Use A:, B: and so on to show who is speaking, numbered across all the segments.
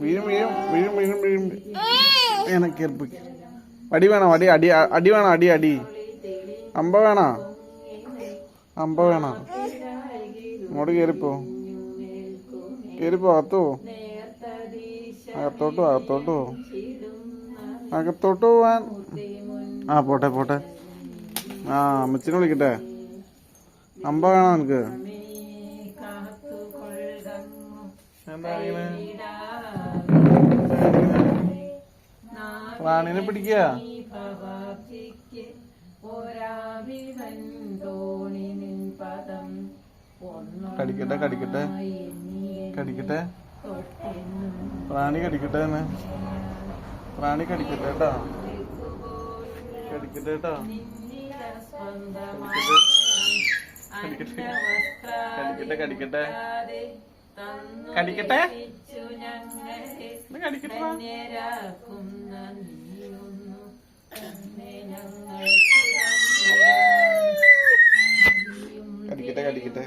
A: വീഴും വീഴും വീഴും വീഴും വീഴും. ഇങ്ങനെ കയറിപ്പോയി അടി വേണോ? അടി അടി അടി വേണോ? അടി അടി. അമ്പ വേണോ? അമ്പ വേണോ? ഇങ്ങോട്ട് കയറിപ്പോ കയറിപ്പോ അകത്തോ? അകത്തോട്ടോ അകത്തോട്ടോ അകത്തോട്ട് പോവാൻ. ആ പോട്ടെ പോട്ടെ. ആ അമ്മച്ചിനെ വിളിക്കട്ടെ. അമ്പ കാണാം നമുക്ക് റാണിനെ പിടിക്കുക. കടിക്കട്ടെ കടിക്കട്ടെ. കടിക്കട്ടെ. പ്രാണി കടിക്കട്ടെ എന്ന്. പ്രാണി കടിക്കട്ടെ കേട്ടോ. കടിക്കട്ടെ കേട്ടോ. കടിക്കട്ടെ കടിക്കട്ടെ കടിക്കട്ടെ കടിക്കട്ടെ കടിക്കട്ടെ കടിക്കട്ടെ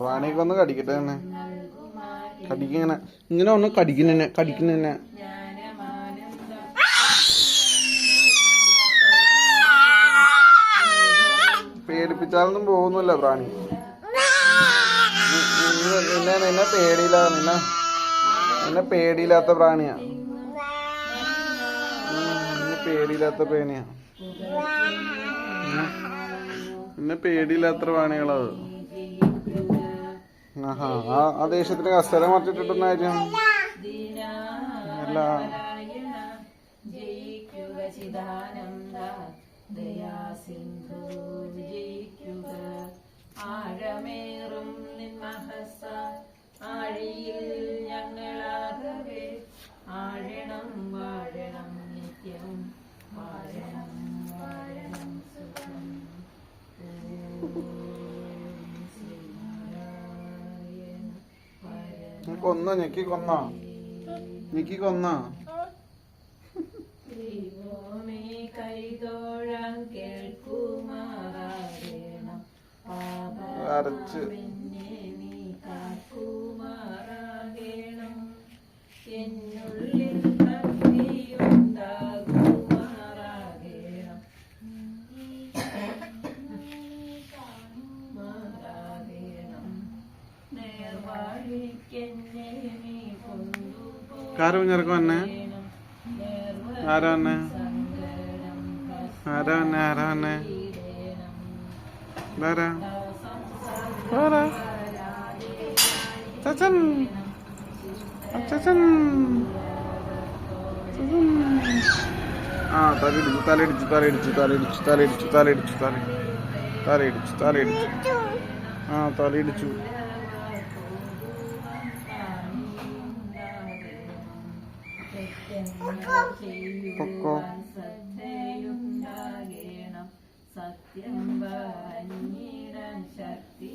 A: പ്രാണിയൊക്കെ ഒന്ന് കടിക്കട്ടെ തന്നെ കടിക്കിങ്ങനെ. ഇങ്ങനെ ഒന്ന് കടിക്കുന്നന്നെ
B: ജ്ഞാനമാനന്ദം
A: പേടിപ്പിച്ചാലൊന്നും പോകുന്നില്ല പ്രാണി. നിന്നെ നിന്നെ പേടിയില്ല നിന്നെ. നിന്നെ പേടിയില്ലാത്ത പ്രാണിയാ. പേടിയില്ലാത്ത പ്രാണിയാ. നിന്നെ പേടിയില്ലാത്ത പ്രാണികളത് ആഹാ ആ ദേശത്തിന് കസേര മറിച്ചിട്ടിട്ടുന്ന കാര്യം
B: ആഴമേറും നിൻമഹസ ആഴിയിൽ
A: കൊന്ന ഞെക്കി കൊന്ന? ഞെക്കി കൊന്ന? അരച്ച്. കാര് കുഞ്ഞിറക്കം തന്നെ ആരാ തന്നെ ആരാ തന്നെ ആരാ തന്നെ ഇതാരാ? ആരാ? ചച്ചൻ ചച്ചൻ. ആ തലയിടിച്ചു തലയിടിച്ചു തലയിടിച്ചു തലയിടിച്ചു തലയിടിച്ചു തലയിടിച്ചു തലയിടിച്ചു തലയിടിച്ചു തലയിടിച്ചു. ആ തലയിടിച്ചു. പൊക്കോ.
B: സത്യം വാങ്ങിടാൻ ശക്തി